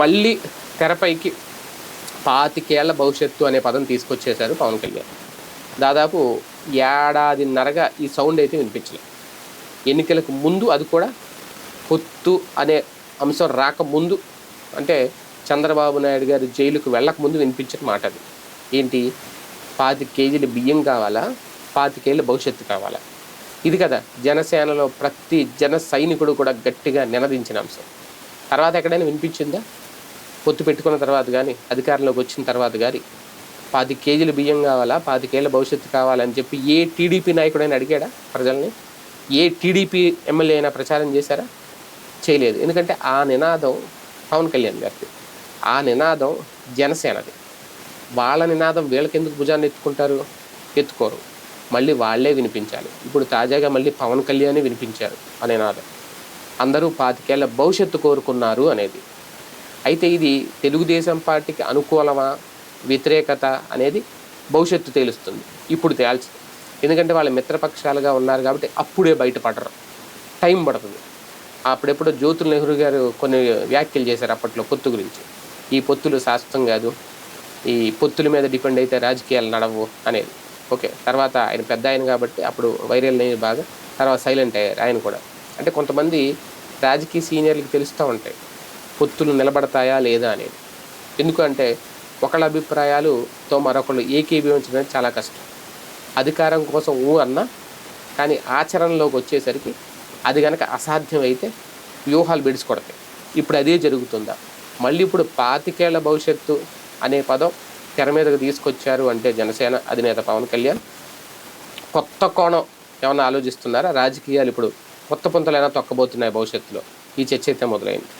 మళ్ళీ తెరపైకి పాతికేళ్ళ భవిష్యత్తు అనే పదం తీసుకొచ్చేశారు పవన్ కళ్యాణ్. దాదాపు ఏడాదిన్నరగా ఈ సౌండ్ అయితే వినిపించలేదు. ఎన్నికలకు ముందు అది కూడా పొత్తు అనే అంశం రాకముందు అంటే చంద్రబాబు నాయుడు గారు జైలుకు వెళ్ళకముందు వినిపించిన మాట అది. ఏంటి? పాతి కేజీలు బియ్యం కావాలా? పాతికేళ్ళ భవిష్యత్తు కావాలా? ఇది కదా జనసేనలో ప్రతి జన సైనికుడు కూడా గట్టిగా నినదించిన అంశం. తర్వాత ఎక్కడైనా వినిపించిందా? పొత్తు పెట్టుకున్న తర్వాత కానీ అధికారంలోకి వచ్చిన తర్వాత కానీ పాతి కేజీల బియ్యం కావాలా? పాతికేళ్ళ భవిష్యత్తు కావాలని చెప్పి ఏ టీడీపీ నాయకుడైనా అడిగాడా ప్రజల్ని? ఏ టీడీపీ ఎమ్మెల్యే అయినా ప్రచారం చేశారా? చేయలేదు. ఎందుకంటే ఆ నినాదం పవన్ కళ్యాణ్ గారిది. ఆ నినాదం జనసేనది. వాళ్ళ నినాదం వీళ్ళకెందుకు భుజాన్ని ఎత్తుకుంటారు? ఎత్తుకోరు. మళ్ళీ వాళ్ళే వినిపించాలి. ఇప్పుడు తాజాగా మళ్ళీ పవన్ కళ్యాణ్ వినిపించారు ఆ నినాదం. అందరూ పాతికేళ్ళ భవిష్యత్తు కోరుకున్నారు అనేది. అయితే ఇది తెలుగుదేశం పార్టీకి అనుకూలమా వ్యతిరేకత అనేది భవిష్యత్తు తేలుస్తుంది. ఇప్పుడు తేల్చదు. ఎందుకంటే వాళ్ళ మిత్రపక్షాలుగా ఉన్నారు కాబట్టి అప్పుడే బయటపడరు. టైం పడుతుంది. అప్పుడెప్పుడు జ్యోతుల్ నెహ్రూ గారు కొన్ని వ్యాఖ్యలు చేశారు అప్పట్లో పొత్తు గురించి. ఈ పొత్తులు శాశ్వతం కాదు. ఈ పొత్తుల మీద డిపెండ్ అయితే రాజకీయాలు నడవు అనేది. ఓకే. తర్వాత ఆయన పెద్ద ఆయన కాబట్టి అప్పుడు వైరల్ అయ్యి బాగా తర్వాత సైలెంట్ అయ్యారు ఆయన కూడా. అంటే కొంతమంది రాజకీయ సీనియర్లకు తెలుస్తూ ఉంటాయి. పొత్తులు నిలబడతాయా లేదా అనేది. ఎందుకంటే ఒకళ్ళ అభిప్రాయాలుతో మరొకళ్ళు ఏకీభవించడం చాలా కష్టం. అధికారం కోసం ఊ అన్నా కానీ ఆచరణలోకి వచ్చేసరికి అది కనుక అసాధ్యమైతే వ్యూహాలు బిడిచికొడతాయి ఇప్పుడు అదే జరుగుతుందా? మళ్ళీ ఇప్పుడు పాతికేళ్ళ భవిష్యత్తు అనే పదం తెర మీదకు తీసుకొచ్చారు అంటే జనసేన అధినేత పవన్ కళ్యాణ్. కొత్త కోణం ఏమైనా ఆలోచిస్తున్నారా? రాజకీయాలు ఇప్పుడు కొత్త పుంతలైనా తొక్కబోతున్నాయి భవిష్యత్తులో. ఈ చర్చ అయితే మొదలైంది.